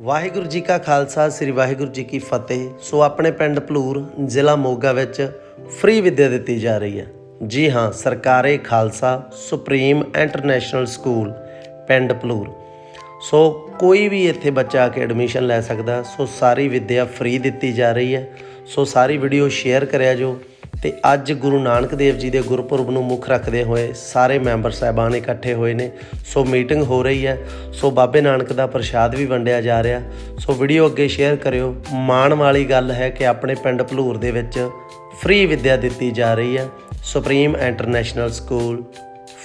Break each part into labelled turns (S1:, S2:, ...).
S1: ਵਾਹਿਗੁਰੂ ਜੀ ਕਾ ਖਾਲਸਾ, ਸ੍ਰੀ ਵਾਹਿਗੁਰੂ ਜੀ ਕੀ ਫਤਿਹ। ਸੋ ਆਪਣੇ ਪਿੰਡ ਭਲੂਰ, ਜ਼ਿਲ੍ਹਾ ਮੋਗਾ ਵਿੱਚ ਫ੍ਰੀ ਵਿੱਦਿਆ ਦਿੱਤੀ ਜਾ ਰਹੀ ਹੈ। ਜੀ ਹਾਂ, ਸਰਕਾਰੀ ਖਾਲਸਾ ਸੁਪਰੀਮ ਇੰਟਰਨੈਸ਼ਨਲ ਸਕੂਲ, ਪਿੰਡ ਭਲੂਰ। ਸੋ ਕੋਈ ਵੀ ਇੱਥੇ ਬੱਚਾ ਆ ਕੇ ਐਡਮਿਸ਼ਨ ਲੈ ਸਕਦਾ। ਸੋ ਸਾਰੀ ਵਿੱਦਿਆ ਫ੍ਰੀ ਦਿੱਤੀ ਜਾ ਰਹੀ ਹੈ। ਸੋ ਸਾਰੀ ਵੀਡੀਓ ਸ਼ੇਅਰ ਕਰਿਆ ਜੋ। ਤੇ ਅੱਜ ਗੁਰੂ ਨਾਨਕ ਦੇਵ ਜੀ ਦੇ ਗੁਰਪੁਰਬ ਨੂੰ ਮੁੱਖ ਰੱਖਦੇ ਹੋਏ ਸਾਰੇ ਮੈਂਬਰ ਸਾਹਿਬਾਨ ਇਕੱਠੇ ਹੋਏ ਨੇ। ਸੋ ਮੀਟਿੰਗ ਹੋ ਰਹੀ ਹੈ। ਸੋ ਬਾਬੇ ਨਾਨਕ ਦਾ ਪ੍ਰਸ਼ਾਦ ਵੀ ਵੰਡਿਆ ਜਾ ਰਿਹਾ। ਸੋ ਵੀਡੀਓ ਅੱਗੇ ਸ਼ੇਅਰ ਕਰਿਓ। ਮਾਣ ਵਾਲੀ ਗੱਲ ਹੈ ਕਿ ਆਪਣੇ ਪਿੰਡ ਭਲੂਰ ਦੇ ਵਿੱਚ ਫ੍ਰੀ ਵਿੱਦਿਆ ਦਿੱਤੀ ਜਾ ਰਹੀ ਹੈ। ਸੁਪਰੀਮ ਇੰਟਰਨੈਸ਼ਨਲ ਸਕੂਲ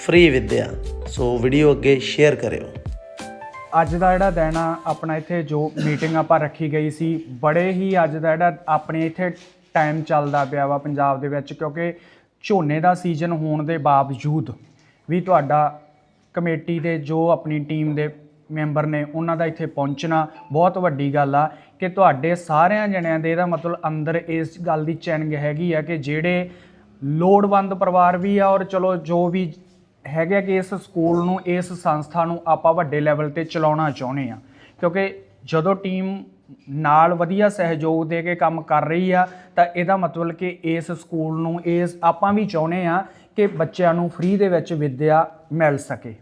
S1: ਫ੍ਰੀ ਵਿੱਦਿਆ। ਸੋ ਵੀਡੀਓ ਅੱਗੇ ਸ਼ੇਅਰ ਕਰਿਓ।
S2: ਅੱਜ ਦਾ ਜਿਹੜਾ ਦਿਨ ਆ, ਆਪਣਾ ਇੱਥੇ ਜੋ ਮੀਟਿੰਗ ਆਪਾਂ ਰੱਖੀ ਗਈ ਸੀ, ਬੜੇ ਹੀ ਅੱਜ ਦਾ ਜਿਹੜਾ ਆਪਣੇ ਇੱਥੇ ਟਾਈਮ ਚੱਲਦਾ ਪਿਆ ਵਾ ਪੰਜਾਬ ਦੇ ਵਿੱਚ, ਕਿਉਂਕਿ ਝੋਨੇ ਦਾ ਸੀਜ਼ਨ ਹੋਣ ਦੇ ਬਾਵਜੂਦ ਵੀ ਤੁਹਾਡਾ ਕਮੇਟੀ ਦੇ ਜੋ ਆਪਣੀ ਟੀਮ ਦੇ ਮੈਂਬਰ ਨੇ, ਉਹਨਾਂ ਦਾ ਇੱਥੇ ਪਹੁੰਚਣਾ ਬਹੁਤ ਵੱਡੀ ਗੱਲ ਆ ਕਿ ਤੁਹਾਡੇ ਸਾਰਿਆਂ ਜਣਿਆਂ ਦੇ ਇਹਦਾ ਮਤਲਬ ਅੰਦਰ ਇਸ ਗੱਲ ਦੀ ਚੈਨਿੰਗ ਹੈਗੀ ਆ ਕਿ ਜਿਹੜੇ ਲੋੜਵੰਦ ਪਰਿਵਾਰ ਵੀ ਆ ਔਰ ਚਲੋ ਜੋ ਵੀ ਹੈਗੇ ਆ ਕਿ ਇਸ ਸਕੂਲ ਨੂੰ, ਇਸ ਸੰਸਥਾ ਨੂੰ ਆਪਾਂ ਵੱਡੇ ਲੈਵਲ ਤੇ ਚਲਾਉਣਾ ਚਾਹੁੰਦੇ ਆ। ਕਿਉਂਕਿ ਜਦੋਂ ਟੀਮ ਨਾਲ ਵਧੀਆ ਸਹਿਯੋਗ ਦੇ ਕੇ ਕੰਮ ਕਰ ਰਹੀ ਆ, ਤਾਂ ਇਹਦਾ ਮਤਲਬ ਕਿ ਇਸ ਸਕੂਲ ਨੂੰ ਇਸ ਆਪਾਂ ਵੀ ਚਾਹੁੰਦੇ ਆ ਕਿ ਬੱਚਿਆਂ ਨੂੰ ਫ੍ਰੀ ਦੇ ਵਿੱਚ ਵਿੱਦਿਆ ਮਿਲ ਸਕੇ।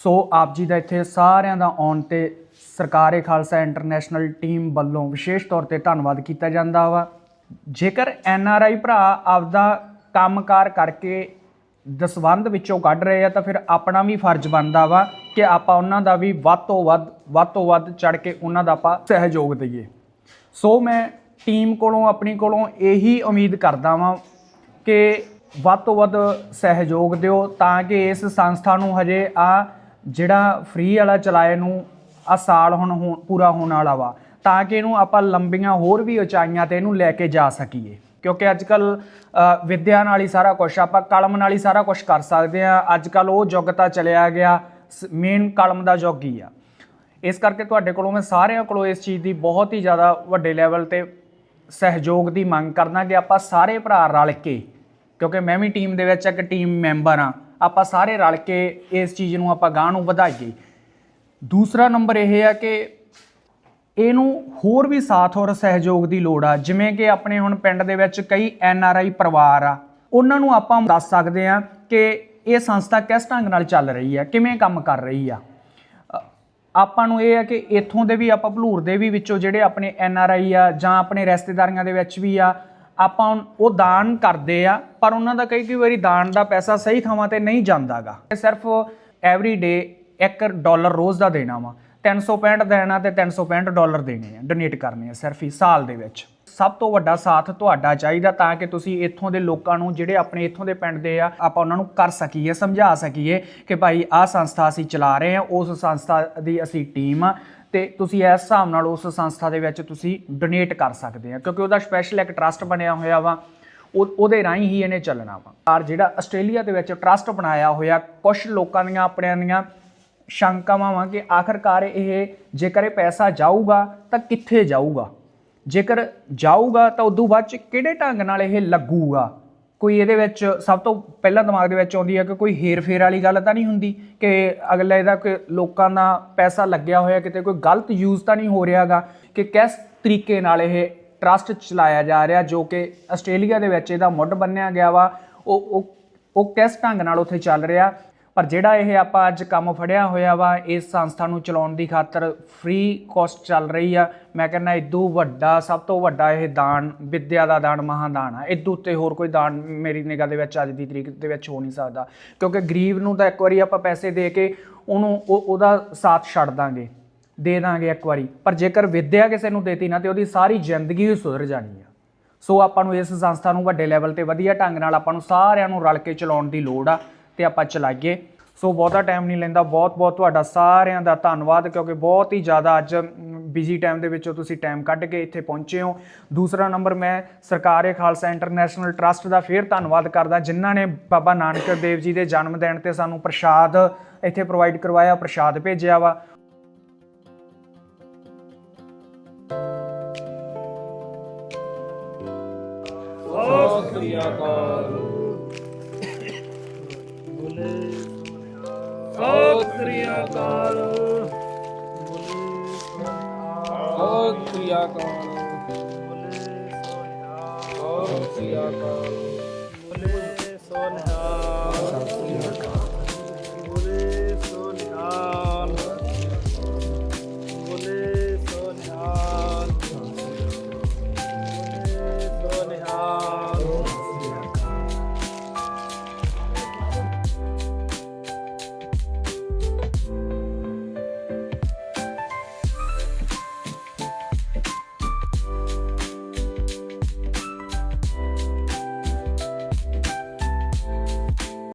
S2: ਸੋ ਆਪ ਜੀ ਦਾ ਇੱਥੇ ਸਾਰਿਆਂ ਦਾ ਆਉਣ ਤੇ ਸਰਕਾਰੇ ਖਾਲਸਾ ਇੰਟਰਨੈਸ਼ਨਲ ਟੀਮ ਵੱਲੋਂ ਵਿਸ਼ੇਸ਼ ਤੌਰ ਤੇ ਧੰਨਵਾਦ ਕੀਤਾ ਜਾਂਦਾ ਵਾ। ਜੇਕਰ ਐਨ ਆਰ ਆਈ ਭਰਾ ਆਪਦਾ ਕੰਮਕਾਰ ਕਰਕੇ ਦਸਵੰਧ ਵਿੱਚੋਂ ਕੱਢ ਰਹੇ ਆ, ਤਾਂ ਫਿਰ ਆਪਣਾ ਵੀ ਫਰਜ਼ ਬਣਦਾ ਵਾ ਕਿ ਆਪਾਂ ਉਹਨਾਂ ਦਾ ਵੀ ਵੱਧ ਤੋਂ ਵੱਧ ਵੱਧ ਤੋਂ ਵੱਧ ਚੜ ਕੇ ਉਹਨਾਂ ਦਾ ਆਪਾਂ ਸਹਿਯੋਗ ਦਈਏ। ਸੋ ਮੈਂ ਟੀਮ ਕੋਲੋਂ, ਆਪਣੀ ਕੋਲੋਂ ਇਹੀ ਉਮੀਦ ਕਰਦਾ ਵਾਂ ਕਿ ਵੱਧ ਤੋਂ ਵੱਧ ਸਹਿਯੋਗ ਦਿਓ ਤਾਂ ਕਿ ਇਸ ਸੰਸਥਾ ਨੂੰ ਹਜੇ ਆ ਜਿਹੜਾ ਫ੍ਰੀ ਵਾਲਾ ਚਲਾਏ ਨੂੰ ਆ ਸਾਲ ਹੁਣ ਹੋ- ਪੂਰਾ ਹੋਣ ਵਾਲਾ ਵਾ, ਤਾਂ ਕਿ ਇਹਨੂੰ ਆਪਾਂ ਲੰਬੀਆਂ ਹੋਰ ਵੀ ਉਚਾਈਆਂ ਤੇ ਇਹਨੂੰ ਲੈ ਕੇ ਜਾ ਸਕੀਏ। ਕਿਉਂਕਿ ਅੱਜ ਕੱਲ ਵਿਦਿਆ ਨਾਲ ਹੀ ਸਾਰਾ ਕੁਝ ਆਪਾਂ ਕਲਮ ਨਾਲ ਹੀ ਸਾਰਾ ਕੁਝ ਕਰ ਸਕਦੇ ਆ ਅੱਜ ਕੱਲ ਉਹ ਯੁੱਗ ਤਾਂ ਚਲਿਆ ਗਿਆ। ਮੇਨ ਕਾਲਮ ਦਾ ਯੁੱਗ ਆ। ਇਸ ਕਰਕੇ ਤੁਹਾਡੇ ਕੋਲੋਂ ਮੈਂ ਸਾਰਿਆਂ ਕੋਲੋਂ ਇਸ ਚੀਜ਼ ਦੀ ਬਹੁਤ ਹੀ ਜ਼ਿਆਦਾ ਵੱਡੇ ਲੈਵਲ ਤੇ ਸਹਿਯੋਗ ਦੀ ਮੰਗ ਕਰਦਾ ਕਿ ਆਪਾਂ ਸਾਰੇ ਭਰਾ ਰਲ ਕੇ, ਕਿਉਂਕਿ ਮੈਂ ਵੀ ਟੀਮ ਦੇ ਵਿੱਚ ਇੱਕ ਟੀਮ ਮੈਂਬਰ ਆ ਆਪਾਂ ਸਾਰੇ ਰਲ ਕੇ ਇਸ ਚੀਜ਼ ਨੂੰ ਆਪਾਂ ਗਾਂਹ ਨੂੰ ਵਧਾਈਏ। ਦੂਸਰਾ ਨੰਬਰ ਇਹ ਆ ਕਿ ਇਹਨੂੰ ਹੋਰ ਵੀ ਸਾਥ ਔਰ ਸਹਿਯੋਗ ਦੀ ਲੋੜ ਆ। ਜਿਵੇਂ ਕਿ ਆਪਣੇ ਹੁਣ ਪਿੰਡ ਦੇ ਵਿੱਚ ਕਈ ਐਨ ਆਰ ਆਈ ਪਰਿਵਾਰ ਆ, ਉਹਨਾਂ ਨੂੰ ਆਪਾਂ ਦੱਸ ਸਕਦੇ ਆ ਕਿ ਇਹ ਸੰਸਥਾ ਕਿਸ ਢੰਗ ਨਾਲ ਚੱਲ ਰਹੀ ਹੈ ਕਿਵੇਂ ਕੰਮ ਕਰ ਰਹੀ ਆ? ਆਪਾਂ ਨੂੰ ਇਹ ਹੈ ਕਿ ਇੱਥੋਂ ਦੇ ਵੀ ਆਪਾਂ ਭਲੂਰ ਦੇ ਵੀ ਵਿੱਚੋਂ ਜਿਹੜੇ ਆਪਣੇ ਐਨ ਆਰ ਆਈ ਆ ਜਾਂ ਆਪਣੇ ਰਿਸ਼ਤੇਦਾਰੀਆਂ ਦੇ ਵਿੱਚ ਵੀ ਆ, ਆਪਾਂ ਉਹ ਦਾਨ ਕਰਦੇ ਆ, ਪਰ ਉਹਨਾਂ ਦਾ ਕਈ ਕਈ ਵਾਰੀ ਦਾਨ ਦਾ ਪੈਸਾ ਸਹੀ ਥਾਵਾਂ ਤੇ ਨਹੀਂ ਜਾਂਦਾਗਾ। ਸਿਰਫ ਐਵਰੀ ਡੇ 1 ਡਾਲਰ ਰੋਜ਼ ਦਾ ਦੇਣਾ ਵਾ। 365 ਦੇਣਾ ਤੇ 365 ਡਾਲਰ ਦੇਣੇ ਆ ਡੋਨੇਟ ਕਰਨੇ ਆ ਸਿਰਫ ਹੀ ਸਾਲ ਦੇ ਵਿੱਚ। ਸਭ ਤੋਂ ਵੱਡਾ ਸਾਥ ਤੁਹਾਡਾ ਚਾਹੀਦਾ ਤਾਂ ਕਿ ਤੁਸੀਂ ਇੱਥੋਂ ਦੇ ਲੋਕਾਂ ਨੂੰ, ਜਿਹੜੇ ਆਪਣੇ ਇੱਥੋਂ ਦੇ ਪਿੰਡ ਦੇ ਆ, ਆਪਾਂ ਉਹਨਾਂ ਨੂੰ ਕਰ ਸਕੀਏ, ਸਮਝਾ ਸਕੀਏ ਕਿ ਭਾਈ ਆਹ ਸੰਸਥਾ ਅਸੀਂ ਚਲਾ ਰਹੇ ਹਾਂ, ਉਸ ਸੰਸਥਾ ਦੀ ਅਸੀਂ ਟੀਮ ਆ ਤੇ ਤੁਸੀਂ ਇਸ ਹਿਸਾਬ ਨਾਲ ਉਸ ਸੰਸਥਾ ਦੇ ਵਿੱਚ ਤੁਸੀਂ ਡੋਨੇਟ ਕਰ ਸਕਦੇ ਆ, ਕਿਉਂਕਿ ਉਹਦਾ ਸਪੈਸ਼ਲ ਇੱਕ ਟਰਸਟ ਬਣਿਆ ਹੋਇਆ ਵਾ, ਉਹ, ਉਹਦੇ ਰਾਹੀਂ ਹੀ ਇਹਨੇ ਚੱਲਣਾ ਵਾ। ਔਰ ਜਿਹੜਾ ਆਸਟ੍ਰੇਲੀਆ ਦੇ ਵਿੱਚ ਟਰਸਟ ਬਣਾਇਆ ਹੋਇਆ ਕੁਝ ਲੋਕਾਂ ਦੀਆਂ, ਆਪਣਿਆਂ ਦੀਆਂ ਸ਼ੰਕਾਵਾਂ ਵਾਂ ਕਿ ਆਖਰਕਾਰ ਇਹ ਜੇਕਰ ਇਹ ਪੈਸਾ ਜਾਊਗਾ ਤਾਂ ਕਿੱਥੇ ਜਾਊਗਾ? ਜੇਕਰ ਜਾਊਗਾ ਤਾਂ ਉਦੋਂ ਬਾਅਦ ਚ ਕਿਹੜੇ ਢੰਗ ਨਾਲ ਇਹ ਲੱਗੂਗਾ? ਕੋਈ ਇਹਦੇ ਵਿੱਚ ਸਭ ਤੋਂ ਪਹਿਲਾਂ ਦਿਮਾਗ ਦੇ ਵਿੱਚ ਆਉਂਦੀ ਹੈ ਕਿ ਕੋਈ ਹੇਰ ਫੇਰ ਵਾਲੀ ਗੱਲ ਤਾਂ ਨਹੀਂ ਹੁੰਦੀ? ਕਿ ਅਗਲਾ ਇਹਦਾ ਕੋਈ ਲੋਕਾਂ ਦਾ ਪੈਸਾ ਲੱਗਿਆ ਹੋਇਆ, ਕਿਤੇ ਕੋਈ ਗਲਤ ਯੂਜ਼ ਤਾਂ ਨਹੀਂ ਹੋ ਰਿਹਾਗਾ? ਕਿ ਕਿਸ ਤਰੀਕੇ ਨਾਲ ਇਹ ਟਰਸਟ ਚਲਾਇਆ ਜਾ ਰਿਹਾ ਜੋ ਕਿ ਆਸਟ੍ਰੇਲੀਆ ਦੇ ਵਿੱਚ ਇਹਦਾ ਮੁੱਢ ਬੰਨਿਆ ਗਿਆ ਵਾ? ਉਹ ਉਹ ਕਿਸ ਢੰਗ ਨਾਲ ਉੱਥੇ ਚੱਲ ਰਿਹਾ? ਪਰ ਜਿਹੜਾ ਇਹ ਆਪਾਂ ਅੱਜ ਕੰਮ ਫੜਿਆ ਹੋਇਆ ਵਾ, ਇਸ ਸੰਸਥਾ ਨੂੰ ਚਲਾਉਣ ਦੀ ਖਾਤਰ ਫ੍ਰੀ ਕਾਸਟ ਚੱਲ ਰਹੀ ਆ। ਮੈਂ ਕਹਿੰਦਾ ਇਦੋਂ ਵੱਡਾ, ਸਭ ਤੋਂ ਵੱਡਾ ਇਹ ਦਾਨ, ਵਿਦਿਆ ਦਾ ਦਾਨ, ਮਹਾਦਾਨ ਆ। ਇਦੋਂ ਉੱਤੇ ਹੋਰ ਕੋਈ ਦਾਨ ਮੇਰੀ ਨਿਗਾਹ ਦੇ ਵਿੱਚ ਅੱਜ ਦੀ ਤਰੀਕ ਦੇ ਵਿੱਚ ਹੋ ਨਹੀਂ ਸਕਦਾ। ਕਿਉਂਕਿ ਗਰੀਬ ਨੂੰ ਤਾਂ ਇੱਕ ਵਾਰੀ ਆਪਾਂ ਪੈਸੇ ਦੇ ਕੇ ਉਹਨੂੰ ਉਹ- ਉਹਦਾ ਸਾਥ ਛੱਡ ਦਾਂਗੇ, ਦੇ ਦਾਂਗੇ ਇੱਕ ਵਾਰੀ। ਪਰ ਜੇਕਰ ਵਿਦਿਆ ਕਿਸੇ ਨੂੰ ਦੇਤੀ ਨਾ, ਤੇ ਉਹਦੀ ਸਾਰੀ ਜ਼ਿੰਦਗੀ ਹੀ ਸੁਧਰ ਜਾਣੀ ਆ। ਸੋ ਆਪਾਂ ਨੂੰ ਇਸ ਸੰਸਥਾ ਨੂੰ ਵੱਡੇ ਲੈਵਲ ਤੇ ਵਧੀਆ ਢੰਗ ਨਾਲ ਆਪਾਂ ਨੂੰ ਸਾਰਿਆਂ ਨੂੰ ਰਲ ਕੇ ਚਲਾਉਣ ਦੀ ਲੋੜ ਆ। ਤੇ ਆਪਾਂ ਚਲਾਈਏ। ਸੋ ਬਹੁਤਾ ਟਾਈਮ ਨਹੀਂ ਲੈਂਦਾ। ਬਹੁਤ ਬਹੁਤ ਤੁਹਾਡਾ ਸਾਰਿਆਂ ਦਾ ਧੰਨਵਾਦ, ਕਿਉਂਕਿ ਬਹੁਤ ਹੀ ਜ਼ਿਆਦਾ ਅੱਜ ਬਿਜ਼ੀ ਟਾਈਮ ਦੇ ਵਿੱਚੋਂ ਤੁਸੀਂ ਟਾਈਮ ਕੱਢ ਕੇ ਇੱਥੇ ਪਹੁੰਚੇ ਹੋ। ਦੂਸਰਾ ਨੰਬਰ ਮੈਂ ਸਰਕਾਰੇ ਖਾਲਸਾ ਇੰਟਰਨੈਸ਼ਨਲ ਟਰਸਟ ਦਾ ਫੇਰ ਧੰਨਵਾਦ ਕਰਦਾ, ਜਿਨ੍ਹਾਂ ਨੇ ਬਾਬਾ ਨਾਨਕ ਦੇਵ ਜੀ ਦੇ ਜਨਮ ਦਿਨ ਤੇ ਸਾਨੂੰ ਪ੍ਰਸ਼ਾਦ ਇੱਥੇ ਪ੍ਰੋਵਾਈਡ ਕਰਵਾਇਆ, ਪ੍ਰਸ਼ਾਦ ਭੇਜਿਆ ਵਾ।
S3: ਸਤਿ ਸ੍ਰੀ ਅਕਾਲ। ਅਕਾਲ ਸਤਿ ਸ੍ਰੀ ਅਕਾਲ